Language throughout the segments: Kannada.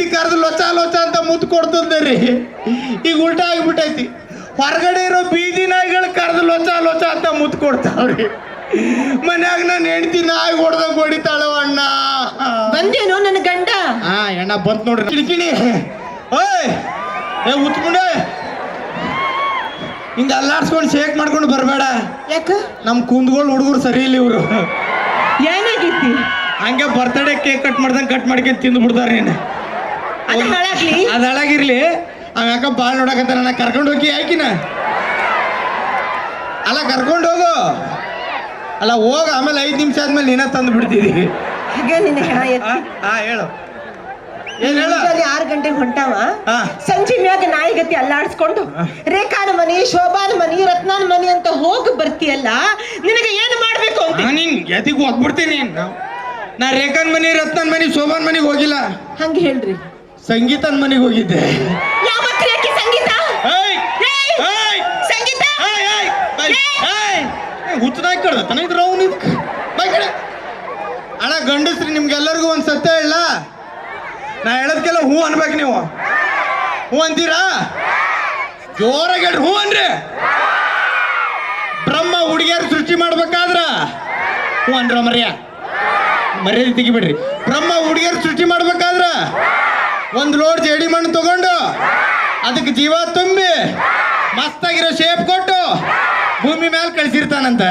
ಹೆಂಡತಿ ಕರೆದು ಲೊಚ ಲೊಚ ಅಂತ ಮುತ್ತು ಕೊಡ್ತಂದೆ ರೀ ಈಗ ಉಲ್ಟಾ ಆಗಿಬಿಟ್ಟೈತಿ. ಹೊರಗಡೆ ಇರೋ ಬೀದಿ ನಾಯಿಗಳು ಕರೆದು ಲೊಚ ಲೊಚ ಅಂತ ಮುತ್ತು ಕೊಡ್ತಾವ್ರಿ. ಮನ್ಯಾಗ ನಾನು ಹೆಂಡತಿ ನಾಯಿ ಹೊಡೆದಾಗ ಹೊಡಿತಾಳು ಅಣ್ಣ. ಬಂದೇನು ನನ್ನ ಗಂಡ? ಹಾ ಅಣ್ಣ ಬಂತ ನೋಡ್ರಿ. ಕಿಡಿಕಿಣಿ ಓಯ್ ಏ ಉತ್ಕೊಂಡೆ ಹಿಂಗ ಅಲ್ಲಾಡ್ಸ್ಕೊಂಡು ಶೇಕ್ ಮಾಡ್ಕೊಂಡು ಬರಬೇಡ. ಯಾಕ? ನಮ್ಮ ಕುಂದ್ಗಳು ಹುಡುಗರು ಸರಿ ಇಲ್ಲ ಇವರು. ಏನಾಗಿತ್ತು ಹಂಗೆ ಬರ್ತಡೇ ಕೇಕ್ ಕಟ್ ಮಾಡ್ದಂಗೆ ಕಟ್ ಮಾಡ್ಕೊಂಡು ತಿಂದು ಬಿಡ್ತಾರೆ ನೀನು ಅದ ಅವ್ಯಾಕ ಅದು ಹಾಳಾಗಿರ್ಲಿ. ಅವ ಯಾಕ ಬಾಳ್ ನೋಡಕತ್ತ ನನ್ನ ಕರ್ಕೊಂಡು ಹೋಗಿ ಯಾಕಿನ ಅಲ್ಲ ಕರ್ಕೊಂಡು ಹೋಗು. ಅಲ್ಲ ಹೋಗ ಆಮೇಲೆ ಐದು ನಿಮಿಷ ಆದ್ಮೇಲೆ ನೀನ ತಂದು ಹೆಣ ಆ, ಹೇಳು. ಏನ್ ಹೇಳು? ಮುಂಜಾನೆ ಆರು ಗಂಟೆಗೆ ಹೊಂಟಾವ. ಸಂಜೆ ಮ್ಯಾಗ ನಾಯಿಗತಿ ಅಲ್ಲಾಡ್ಸ್ಕೊಂಡು ರೇಖಾನ ಮನಿ ಶೋಭಾನ ಮನಿ ರತ್ನಾನ ಮನಿ ಅಂತ ಹೋಗಿ ಬರ್ತೀಯಲ್ಲ ನಿನಗೆ ಏನು ಮಾಡ್ಬೇಕು ಅಂತ? ನಾನು ಎದಿಗೆ ಹೋಗ್ಬಿಡ್ತೀನಿ. ನಾ ರೇಖಾನ್ ಮನಿ ರತ್ನಾನ್ ಮನಿ ಶೋಭಾನ್ ಮನಿಗೆ ಹೋಗಿಲ್ಲ. ಹಂಗೆ ಹೇಳ್ರಿ. ಸಂಗೀತನ್ ಮನೆಗೆ ಹೋಗಿದ್ದೆ. ಅವನು ಬೈ ಅಣ್ಣ ಗಂಡಸ್ರಿ ನಿಮ್ಗೆಲ್ಲರಿಗೂ ಒಂದು ಸತ್ಯ ಹೇಳ. ನಾ ಹೇಳೋದಕ್ಕೆಲ್ಲ ಹೂ ಅನ್ಬೇಕು ನೀವು. ಹೂ ಅಂತೀರಾ? ಜೋರಾಗಿ ಹೇಳ್ರಿ ಹೂ ಅನ್ರಿ. ಬ್ರಹ್ಮ ಹುಡುಗಿಯರು ಸೃಷ್ಟಿ ಮಾಡ್ಬೇಕಾದ್ರ ಹೂ ಅನ್ರ ಮರ್ಯ. ಮರ್ಯಾದೆ ತೆಗಿಬಿಡ್ರಿ. ಬ್ರಹ್ಮ ಹುಡುಗಿಯರು ಸೃಷ್ಟಿ ಮಾಡ್ಬೇಕಾದ್ರ ಒಂದು ಲೋಡ್ ಜೇಡಿ ಮಣ್ಣು ತಗೊಂಡು ಅದಕ್ಕೆ ಜೀವ ತುಂಬಿ ಮಸ್ತಾಗಿರೋ ಶೇಪ್ ಕೊಟ್ಟು ಭೂಮಿ ಮೇಲೆ ಕಳಿಸಿರ್ತಾನಂತ.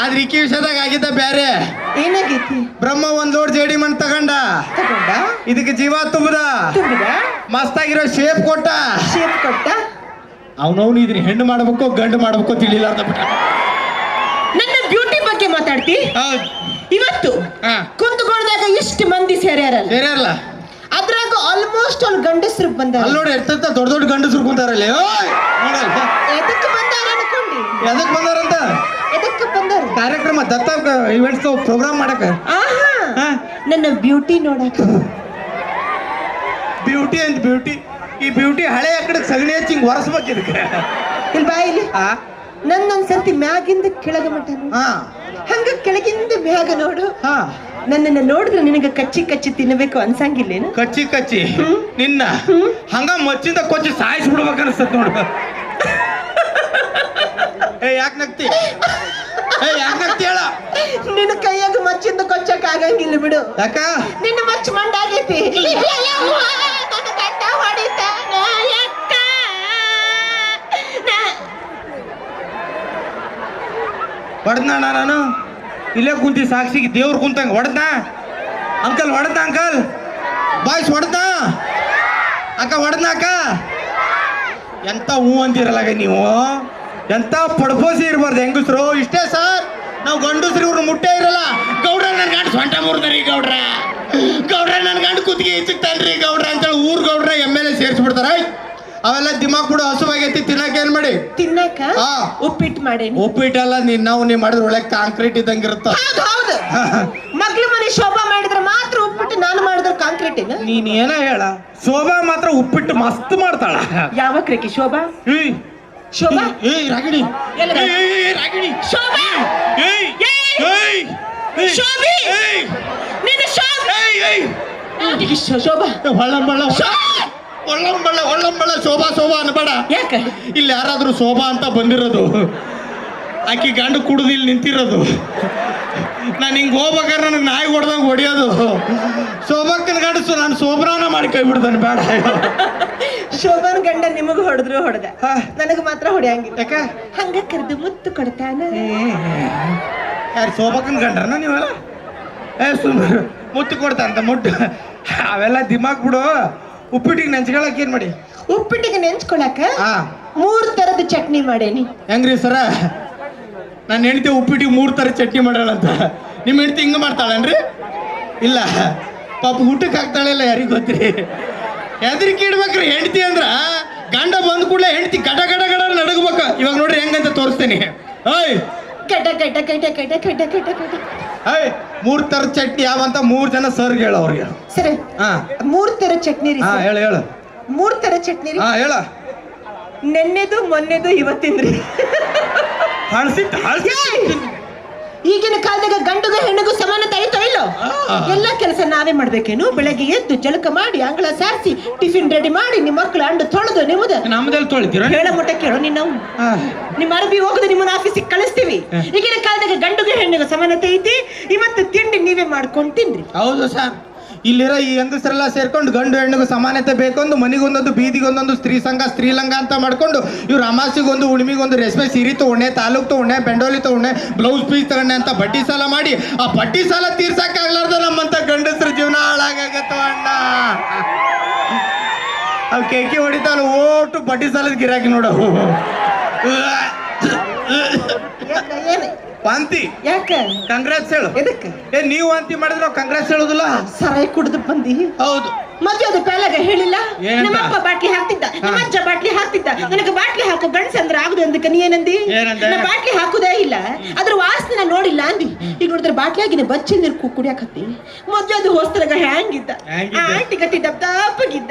ಆದ್ರೆ ಈಕಿ ವಿಷಯದಾಗ ಆಗಿದ್ದ ಬ್ಯಾರೆ. ಏನಾಗೈತಿ? ಬ್ರಹ್ಮ ಒಂದ್ ಲೋಡ್ ಜೇಡಿ ಮಣ್ಣು ತಗೊಂಡ. ತಗೊಂಡ? ಇದಕ್ಕೆ ಜೀವ ತುಂಬದ. ತುಂಬಿದ? ಮಸ್ತಾಗಿರೋ ಶೇಪ್ ಕೊಟ್ಟ. ಶೇಪ್ ಕೊಟ್ಟ? ಅವನವನು ಇದ್ರ ಹೆಣ್ಣು ಮಾಡ್ಬೇಕು ಗಂಡು ಮಾಡ್ಬೇಕು ತಿಳಿಲ್ಲ ಅಂತ ಬಿಟ್ಟ. ನನ್ನ ಬ್ಯೂಟಿ ಬಗ್ಗೆ ಮಾತಾಡ್ತಿ. ಇವತ್ತು ಕುಂತುಕೊಳ್ದಾಗ ಇಷ್ಟು ಎಷ್ಟು ಮಂದಿ ಸೇರ್ಯಾರಲ್ಲ. ಬೇರೆ ಆಲ್ಮೋಸ್ಟ್ ಅಲ್ಲಿ ಗಂಡಸರು ಬಂದಾರ. ಅಲ್ಲಿ ನೋಡಿ ಎಷ್ಟಂತ ದೊಡ್ಡ ದೊಡ್ಡ ಗಂಡಸರು ಕುಂತಾರಲ್ಲಿ. ಎದಕ್ಕೆ ಬಂದಾರ ಅನ್ಕೊಂಡಿ. ಬಂದಾರ ಬಂದಾರಂತ? ಎದಕ್ಕೆ ಬಂದಾರ? ಕಾರ್ಯಕ್ರಮ ದತ್ತ ಇವೆಂಟ್ಸ್ ಪ್ರೋಗ್ರಾಮ್ ಮಾಡಕ. ಆಹಾ. ನನ್ನ ಬ್ಯೂಟಿ ನೋಡಕ. ಬ್ಯೂಟಿ ಅಂತ ಬ್ಯೂಟಿ ಈ ಬ್ಯೂಟಿ ಹಳೆ ಕಡೆ ಸಗಣಿ ಹಚ್ಚಿ ಹಿಂಗ್ ಒರೆಸ್ಬೇಕು ಇದಕ್ಕೆ. ಇಲ್ಲಿ ಬಾ ಇಲ್ಲಿ. ಆ? ನನ್ನ ಸರ್ತಿ ಮ್ಯಾಗಿಂದ ಕೆಳಗೆ ಮಟ್ಟ ಹಂಗ ಕೆಳಗಿಂದ ಮ್ಯಾಗ ನೋಡು. ಹಾ. ನನ್ನನ್ನ ನೋಡಿದ್ರೆ ನಿನಗೆ ಕಚ್ಚಿ ಕಚ್ಚಿ ತಿನ್ನಬೇಕು ಅನ್ಸಂಗಿಲ್ಲೇನು? ಕಚ್ಚಿ ಕಚ್ಚಿ. ನಿನ್ನ ಹಂಗ ಮಚ್ಚಿಂದ ಕೊಚ್ಚಿ ಸಾಯಿಸಿ ಬಿಡ್ಬೇಕು ಅನ್ಸತ್ ನೋಡು. ಏ ಯಾಕೆ ನಗ್ತಿ? ಏ ಯಾಕೆ ನಗ್ತಿ ಹೇಳ? ನಿನ್ನ ಕೈಯಾಗ ಮಚ್ಚಿಂದ ಕೊಚ್ಚಕ್ ಆಗಂಗಿಲ್ಲ ಬಿಡು. ಯಾಕ? ನಿನ್ನ ಮಚ್ಚ ಮಂಡಾಗೈತಿ. ನನ್ನ ಗಂಡ ಹೊಡಿತಾನ, ಯಕ್ಕ. ನಾ- ಹೊಡೆದ್ನ ನಾನು? ಇಲ್ಲೇ ಕುಂತಿ ಸಾಕ್ಷಿಗೆ ದೇವ್ರು ಕುಂತಂಗ ಹೊಡೆದ ಅಂಕಲ್ ಹೊಡೆದ ಅಂಕಲ್? ಬಾಯ್ಸ್ ಹೊಡೆದ ಅಕ್ಕ ಹೊಡೆದ ಅಕ್ಕ? ಎಂತ ಹೂ ಅಂತೀರಲ್ಲ ನೀವು? ಎಂತ ಪಡ್ಪೋಸಿ ಇರ್ಬಾರ್ದು ಹೆಂಗಸ್ರು? ಇಷ್ಟೇ ಸರ್, ನಾವು ಗಂಡಸ್ರು ಇವ್ರು ಮುಟ್ಟೆ ಇರಲ್ಲ. ಗೌಡ್ರ ನನ್ನ ಗಂಡ ಸೊಂಟ ಮುರ್ದ್ರಿ ಗೌಡ್ರ. ಗೌಡ್ರ ನನ್ನ ಗಂಡ ಕುತ್ತಿಗೆ ಹೆಚ್ಚುತ್ತಾನ್ರಿ ಗೌಡ್ರ ಅಂತೇಳಿ ಊರ್ ಗೌಡ್ರ ಎಂ ಎಲ್ ಎ ಸೇರಿಸ್ಬಿಡ್ತಾರ. ಅವೆಲ್ಲ ದಿಮಾಗ್ ಕೂಡ ಹಸುವಾಗೈತಿ ತಿನ್ನಕ್ಕೆ ಏನ್ ಮಾಡಿ? ತಿನ್ನಕ ಹಾ. ಉಪ್ಪಿಟ್ಟು ಮಾಡೇನಿ. ಉಪ್ಪಿಟ್ಟೆಲ್ಲ ನೀನ್ ನಾವು ನೀ ಮಾಡಿದ್ರೆ ಒಳ್ಳೆ ಕಾಂಕ್ರೀಟ್ ಇದ್ದಂಗಿರುತ್ತ ಹೌದು ಹೌದು. ಮಗ್ಳ ಮನೆ ಶೋಭಾ ಮಾಡಿದ್ರೆ ಮಾತ್ರ ಉಪ್ಪಿಟ್ಟು ನಾನು ಮಾಡಿದ್ರೆ ಕಾಂಕ್ರೀಟ್ ಏನು? ನೀನ್ ಏನ ಹೇಳ? ಶೋಭಾ ಮಾತ್ರ ಉಪ್ಪಿಟ್ಟು ಮಸ್ತ್ ಮಾಡ್ತಾಳ. ಯಾವ ಕ್ರಿಕಿ ಶೋಭಾ? ಏಯ್, ಶೋಭಾ? ಏಯ್ ರಾಗಿಣಿ. ಎಲ್ಲಿದೆ? ಏಯ್, ಏಯ್, ಏಯ್, ರಾಗಿಣಿ. ಶೋಭಾ? ಏಯ್ ಏಯ್! ಏಯ್ ಏಯ್, ಶೋಭಿ! ಏಯ್. ಶೋಭಾ? ಏಯ್ ಏಯ್. ಈ ಶೋ- ಶೋಭಾ! ಒಳ್ಳಂಬಳ್ಳ ಒಳ್ಳಂಬಳ್ಳ ಶೋಭಾ ಶೋಭಾ ಅನ್ಬೇಡ. ಯಾಕೆ? ಇಲ್ಲಿ ಯಾರಾದ್ರೂ ಶೋಭಾ ಅಂತ ಬಂದಿರೋದು. ಆಕಿ ಗಂಡು ಕುಡಿದು ಇಲ್ಲಿ ನಿಂತಿರೋದು. ನಾನು ಹಿಂಗೆ ಹೋಗ್ಬೇಕಾದ್ರೆ ನನಗೆ ನಾಯಿ ಹೊಡೆದಂಗೆ ಹೊಡಿಯೋದು. ಗಂಡ ಗಂಡಸು ನಾನು ಶೋಭರಾನ ಮಾಡಿ ಕೈ ಬಿಡ್ತಾನೆ ಬೇಡ. ಶೋಭನ್ ಗಂಡ ನಿಮಗೆ ಹೊಡೆದ್ರು ಹೊಡೆದ. ನನಗೆ ಮಾತ್ರ ಹೊಡೆಯಂಗಿಲ್ಲ. ಯಾಕೆ? ಹಂಗ ಕರೆದು ಮುತ್ತು ಕೊಡ್ತಾನ. ಯಾರು ಶೋಭಾಕನ್ ಗಂಡ್ರನ ನೀವೆಲ್ಲ? ಏ ಸುಮ್ಮನೆ ಮುತ್ತು ಕೊಡ್ತಾನಂತ ಮುಟ್ಟು. ಅವೆಲ್ಲ ದಿಮಾಕ್ ಬಿಡು. ಉಪ್ಪಿಟ್ಟಿಗೆ ನೆಂಚ್ಕೊಳಕ್ ಏನ್ ಮಾಡಿ? ಉಪ್ಪಿಟ್ಟಿಗೆ ನೆಂಚ್ಕೊಳಕ ಹಾ. ಮೂರ್ ತರದ ಚಟ್ನಿ ಮಾಡೇನಿ. ಹೆಂಗ್ರಿ ಸರ? ನನ್ನ ಹೆಂಡತಿ ಉಪ್ಪಿಟ್ಟಿಗೆ ಮೂರು ತರ ಚಟ್ನಿ ಮಾಡಾಳಂತ ನಿಮ್ಮ ಹೆಂಡತಿ ಹಿಂಗೆ ಮಾಡ್ತಾಳನ್ರಿ? ಇಲ್ಲ. ಪಾಪ ಊಟಕ್ಕೆ ಹಾಕ್ತಾಳೆ ಇಲ್ಲ ಯಾರಿಗೆ ಗೊತ್ತ್ರಿ? ಹೆದರಿಕೆ ಇಡ್ಬೇಕ್ರಿ ಹೆಂಡತಿ ಅಂದ್ರ. ಗಂಡ ಬಂದ ಕೂಡಲೇ ಹೆಂಡತಿ ಗಡ ಗಡ ಗಡ ನಡಗಬೇಕು. ಇವಾಗ ನೋಡ್ರಿ ಹೆಂಗಂತ ತೋರಿಸ್ತೇನೆ. ಓಯ್ ಕಟ ಕಟ ಕಟ ಕಟ ಕಟ ಕಟ ಏಯ್ ಮೂರು ಥರ ಚಟ್ನಿ ಯಾವಂತ ಮೂರ್ ಜನ ಸರ್ಗೆ ಹೇಳ ಅವ್ರಿಗೆ. ಸರಿ. ಹಾ. ಮೂರ್ ತರ ಚಟ್ನಿ ರೀ ಹಾ ಸರ್. ಹೇಳು ಹೇಳು. ಮೂರ್ ತರ ಚಟ್ನಿ ರೀ. ಹಾ ಹೇಳ. ನೆನ್ನೆದು ಮೊನ್ನೆದು ಇವತ್ತಿಂದ್ರಿ ಹಳಸಿಟ್ಟು ಹಳಸಿ ಈಗಿನ ಕಾಲದಾಗ ಗಂಡುಗೂ ಹೆಣ್ಣಿಗೂ ಸಮಾನತೆ ಐತೋ ಇಲ್ಲೋ ಆ. ಎಲ್ಲ ಕೆಲಸ ನಾವೇ ಮಾಡ್ಬೇಕೇನು? ಬೆಳಗ್ಗೆ ಎದ್ದು ಜಳಕ ಮಾಡಿ ಅಂಗಳ ಸಾರಿಸಿ ಟಿಫಿನ್ ರೆಡಿ ಮಾಡಿ ನಿಮ್ಮ ಮಕ್ಕಳು ಅಂಡ್ ತೊಳೆದು ನಿಮ್ಮದ ನಮ್ದಲ್ಲಿ ತೊಳಿತೀರ? ಹೇಳ ಮಟ್ಟ ಕೇಳು ನಿನ್ನ ನಿಮ್ಮ ಅರಬಿ ಹೋಗದೆ ನಿಮ್ಮನ್ನ ಆಫೀಸಿಗೆ ಕಳಿಸ್ತೀವಿ. ಈಗಿನ ಕಾಲದಾಗ ಗಂಡುಗೆ ಹೆಣ್ಣಿಗೆ ಸಮಾನತೆ ಐತಿ? ಇವತ್ತು ತಿಂಡಿ ನೀವೇ ಮಾಡ್ಕೊಂಡು ತಿನ್ರಿ ಹೌದು ಸರ್. ಇಲ್ಲಿರೋ ಈ ಹೆಂಗಸರೆಲ್ಲ ಸೇರ್ಕೊಂಡು ಗಂಡು ಹೆಣ್ಣಿಗೂ ಸಮಾನತೆ ಬೇಕೊಂದು ಮನಿಗೊಂದೊಂದು ಬೀದಿಗೊಂದೊಂದು ಸ್ತ್ರೀ ಸಂಘ ಸ್ತ್ರೀಲಂಗ ಅಂತ ಮಾಡ್ಕೊಂಡು ಇವ್ರು ಅಮಾಸಿಗೊಂದು ಉಳಿಮಿಗೊಂದು ರೇಷ್ಮೆ ಸೀರೆ ತಗೊಂಡೆ ತಾಲೂಕ್ ತೊಗೊಂಡೆ ಬೆಂಡೋಲಿ ತೊಗೊಂಡೆ ಬ್ಲೌಸ್ ಪೀಸ್ ತಗೊಂಡೆ ಅಂತ ಬಡ್ಡಿ ಸಾಲ ಮಾಡಿ ಆ ಬಡ್ಡಿ ಸಾಲ ತೀರ್ಸಕ್ಕಾಗ್ಲಾರ್ದ ಅವ್ ಕೇಕಿ ಹೊಡಿತಾವ ಓಟು ಬಡ್ಡಿ ಸಾಲದ ಗಿರಾಕಿ ಏನ್ ವಾಂತಿ. ಯಾಕ? ಕಾಂಗ್ರೆಸ್ ಹೇಳು. ಎದಕ್ಕೆ? ಏ ನೀವು ವಾಂತಿ ಮಾಡಿದ್ರೆ ಕಂಗ್ರಾಟ್ಸ್ ಹೇಳುದಿಲ್ಲ? ಸರಾಯಿ ಕುಡಿದು ಬಂದಿ? ಹೌದು. ಮದುವೆ ಅದು ಕಾಲಾಗ ಹೇಳಿಲ್ಲ? ನಮ್ಮಪ್ಪ ಬಾಟ್ಲಿ ಹಾಕ್ತಿದ್ದ ನಮ್ಮ ಅಜ್ಜ ಬಾಟ್ಲಿ ಹಾಕ್ತಿದ್ದ. ನನಗೆ ಬಾಟ್ಲಿ ಹಾಕು ಗಂಡಸ ಅಂದ್ರೆ ಆಗುದು ಅಂದಕ್ಕೆ ನೀ ಏನಂದಿ? ಏನಂದೆ? ನಾ ಬಾಟ್ಲಿ ಹಾಕುದೇ ಇಲ್ಲ. ಅದ್ರ ವಾಸನೆ ನಾ ನೋಡಿಲ್ಲ ಅಂದಿ. ಈಗ ನೋಡಿದ್ರೆ ಬಾಟ್ಲಿ ಆಗಿನ ಬಚ್ಚಿ ನೀರು ಕುಡಿಯಾಕತ್ತಿ ಮದ್ವೆ ಅದು ಹೋಸ್ತರಾಗ ಹ್ಯಾಂಗಿದ್ದ. ಹ್ಯಾಂಗಿದ್ದ? ಆಂಟಿ ಗತಿ ತಪ್ಪಗಿದ್ದ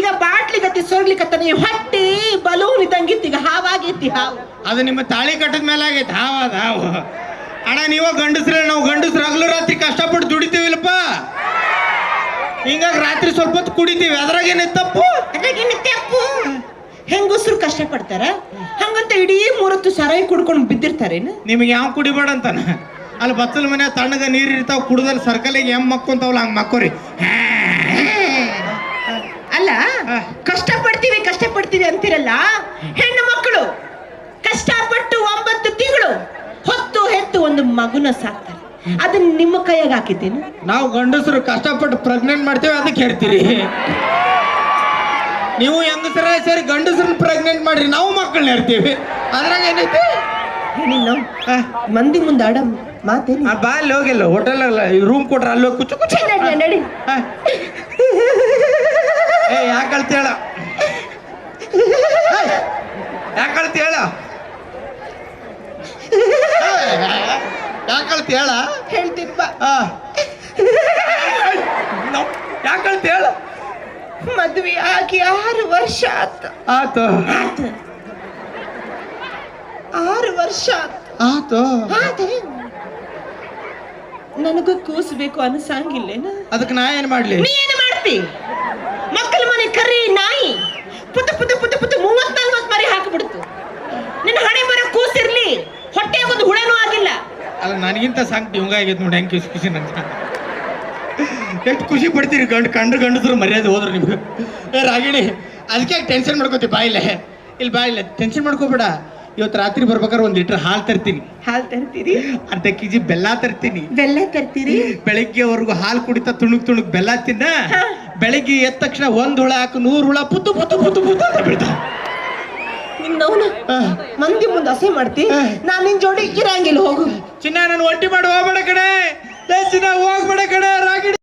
ಈಗ ಬಾಟ್ಲಿ ಗತಿ ಸೊರ್ಲಿಕತ್ತ ನೀವು ಹೊಟ್ಟಿ ಬಲೂನ್ ಇದ್ದಂಗಿತ್ತು ಈಗ ಹಾವಾಗಿತ್ತಿ ಹಾವು. ಅದು ನಿಮ್ಮ ತಾಳಿ ಕಟ್ಟದ ಮೇಲೆ ಆಗೈತೆ. ಹಾವ ಅದ ಹಾವು. ಅಣ್ಣ ನೀವ ಗಂಡಸ್ರೆ ನಾವು ಗಂಡಸ್ರು ಹಗಲು ರಾತ್ರಿ ಕಷ್ಟಪಟ್ಟು ದುಡಿತೀವಿಲ್ಲಪ್ಪ. ಹಿಂಗಾಗಿ ರಾತ್ರಿ ಸ್ವಲ್ಪ ಹೊತ್ತು ಕುಡಿತೀವಿ. ಅದ್ರಾಗ ಏನೈತೆ ತಪ್ಪು? ಅದ್ರಾಗೇನು ತಪ್ಪು? ಹೆಂಗಸರು ಕಷ್ಟ ಪಡ್ತಾರ ಹಂಗಂತ ಇಡೀ ಮೂರತ್ತು ಸರಾಯಿ ಕುಡ್ಕೊಂಡು ಬಿದ್ದಿರ್ತಾರೇನು? ನಿಮಗೆ ಯಾವ ಕುಡಿಬೇಡ ಅಂತಾನ? ಅಲ್ಲಿ ಬತ್ತಲ ಮನೆ ತಣ್ಣಗ ನೀರು ಇರ್ತಾವ ಕುಡ್ದಲ್ಲಿ ಸರ್ಕಲಿಗೆ ಎಂ ಮಕ್ಕೊಂತಾವಲ್ಲ ಹಂಗೆ ಮಕ್ಕೋರಿ. ಅಲ್ಲ ಕಷ್ಟ ಪಡ್ತೀವಿ ಕಷ್ಟ ಪಡ್ತೀವಿ ಅಂತಿರಲ್ಲ ಹೆಣ್ಣು ಮಕ್ಕಳು ಕಷ್ಟಪಟ್ಟು ಒಂಬತ್ತು ತಿಂಗಳು ಹೊತ್ತು ಹೆತ್ತು ಒಂದು ಮಗುನ ಸಾಕ್ತಾರೆ. ಅದನ್ನ ನಿಮ್ಮ ಕೈಯಾಗ ಹಾಕಿದ್ದೇನು? ನಾವು ಗಂಡಸರು ಕಷ್ಟಪಟ್ಟು ಪ್ರೆಗ್ನೆಂಟ್ ಮಾಡ್ತೇವೆ ಅದಕ್ಕೆ ಹೇಳ್ತೀರಿ. ನೀವು ಹೆಂಗಸರ ಸರಿ ಗಂಡಸ್ರನ್ನ ಪ್ರೆಗ್ನೆಂಟ್ ಮಾಡ್ರಿ ನಾವು ಮಕ್ಕಳನ್ನ ಇರ್ತೀವಿ ಅದ್ರಾಗ ಏನೈತಿ? ಆ, ಮಂದಿ ಮುಂದೆ ಆಡ ಮಾತೇನಿ ಆ, ಬಾ ಅಲ್ಲಿ ಹೋಗಿಲ್ಲ ಹೋಟೆಲ್ ರೂಮ್ ಕೊಟ್ರ ಅಲ್ಲಿ ಹೋಗಿ ಕುಚ್ಚು ಕುಚ್ಚು ನಡಿ ನಡಿ. ಆ. ಏ ಯಾಕೆ ಅಳ್ತೇಳ ಯಾಕೆ ಅಳ್ತೇಳ ಯಾಕೆ ಹೇಳ? ಹೇಳ್ತೀನಿ ಬಾ ಯಾಕೆ ಅಳ್ತೇಳ ಮದ್ವೆ ಆಗಿ ಆರು ವರ್ಷ ಆತ. ಆತು. ಆರು ವರ್ಷ ಆತ. ಆತು. ಆತೆ ನನಗೂ ಕೂಸ್ಬೇಕು ಅನ್ಸಂಗಿಲ್ಲೇನ? ಅದಕ್ಕೆ ನಾ ಏನ್ ಮಾಡ್ಲಿ? ನೀ ಏನು ಮಾಡ್ತಿ? ಮಕ್ಕಳ ಮನೆ ಕರಿ ನಾಯಿ ಪುತ ಪುತ ಪುತ ಪುತ ಮೂವತ್ ನಲ್ವತ್ ಮರಿ ಹಾಕಿಬಿಡ್ತು ನಿನ್ನ ಹಣೆ ಬರ ಕೂಸಿರ್ಲಿ ಹೊಟ್ಟೆ ಒಂದು ಹುಳನೂ ಆಗಿಲ್ಲ ಅಲ್ಲ ನನಗಿಂತ ಸಾಂಗ್ ಇವಂಗಾಗೈತೆ ಆಗೈತೆ ನೋಡಿ ಹೆಂಗೆ ಖುಷಿ ಖುಷಿ ನಂಗೆ. ಎಷ್ಟು ಖುಷಿ ಪಡ್ತೀರಿ ಗಂಡು ಕಂಡು ಗಂಡಸ್ರು ಮರ್ಯಾದೆ ಹೋದ್ರು ನಿಮ್ಗೆ. ಏ ರಾಗಿಣಿ ಅದಕ್ಕೆ ಟೆನ್ಷನ್ ಮಾಡ್ಕೋತಿ ಬಾಯಿಲೆ ಇಲ್ಲಿ. ಬಾಯಿಲೆ ಟೆನ್ಷನ್ ಮಾಡ್ಕೋಬೇಡ. ಇವತ್ತು ರಾತ್ರಿ ಬರ್ಬೇಕಾದ್ರೆ ಒಂದು ಲೀಟರ್ ಹಾಲು ತರ್ತೀನಿ. ಹಾಲು ತರ್ತೀರಿ? ಅರ್ಧ ಕೆ ಜಿ ಬೆಲ್ಲ ತರ್ತೀನಿ. ಬೆಲ್ಲ ತರ್ತೀರಿ? ಬೆಳಗ್ಗೆವರೆಗೂ ಹಾಲು ಕುಡಿತಾ ತುಣುಕ್ ತುಣುಕ್ ಬೆಲ್ಲ ತಿನ್ನ ಬೆಳಗ್ಗೆ ಎದ್ದ ತಕ್ಷಣ ಒಂದ್ ಹುಳ ಹಾಕು ನೂರು ಹುಳ ಪುತ್ತು ಪುತ್ತು ಪುತ್ತು ಪುತ್ತು ಅಂತ ನಿನ್ನವನ ಮಂದಿ ಮುಂದೆ ಅಸೆ ಮಾಡ್ತಿ ನಾನು ನಿನ್ ಜೋಡಿ ಇರಂಗಿಲ್ಲ ಹೋಗು. ಚಿನ್ನ ನಾನು ಒಟ್ಟಿ ಮಾಡಿ ಹೋಗ್ಬೇಡ ಕಡೆ ಲೇ ಚಿನ್ನ ಹೋಗ್ಬೇಡ ಕಡೆ ರಾಗಿ